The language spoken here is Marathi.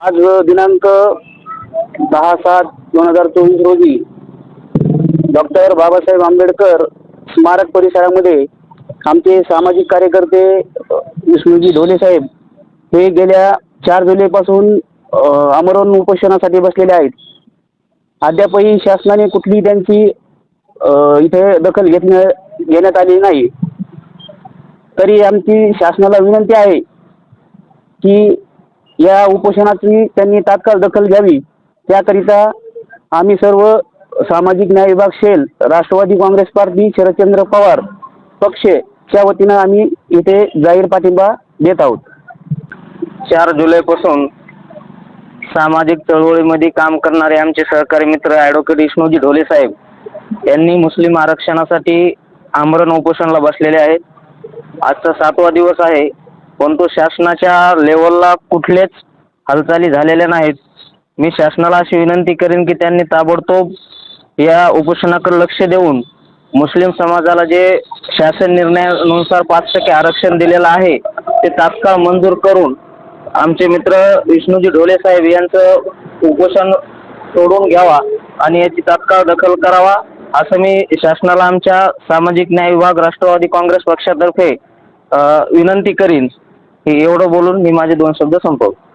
आज दिनांक दहा सात दोन हजार चोवीस रोजी डॉक्टर बाबासाहेब आंबेडकर स्मारक परिसरामध्ये आमचे सामाजिक कार्यकर्ते विष्णूजी ढोले साहेब हे गेल्या चार जुलैपासून अमरण आमरण उपोषणासाठी बसलेले आहेत. अद्यापही शासनाने कुठली त्यांची इथे दखल घेतण्या घेण्यात आली नाही. तरी आमची शासनाला विनंती आहे की या उपोषणाची त्यांनी तात्काळ दखल घ्यावी. त्याकरिता आम्ही सर्व सामाजिक न्याय विभाग cell Rashtrawadi Congress party Sharadchandra Pawar पक्षच्या वतीनं आम्ही इथे जाहीर पाठिंबा देत आहोत. चार जुलैपासून सामाजिक चळवळीमध्ये काम करणारे आमचे सहकारी मित्र ॲडव्होकेट विष्णूजी ढोले साहेब यांनी मुस्लिम आरक्षणासाठी आमरण उपोषणाला बसलेले आहेत. आजचा सातवा दिवस आहे. परंतु शासनाच्या लेवलला कुठलेच हालचाली झालेल्या नाहीत. मी शासनाला अशी विनंती करेन की त्यांनी ताबडतोब या उपोषणाकडे लक्ष देऊन मुस्लिम समाजाला जे शासन निर्णयानुसार पाच टक्के आरक्षण दिलेलं आहे ते तात्काळ मंजूर करून आमचे मित्र विष्णूजी ढोले साहेब यांचं उपोषण सोडून घ्यावा आणि याची तात्काळ दखल करावा असं मी शासनाला आमच्या सामाजिक न्याय विभाग राष्ट्रवादी काँग्रेस पक्षातर्फे विनंती करीन. हे एवढं बोलून मी माझे दोन शब्द संपवतो.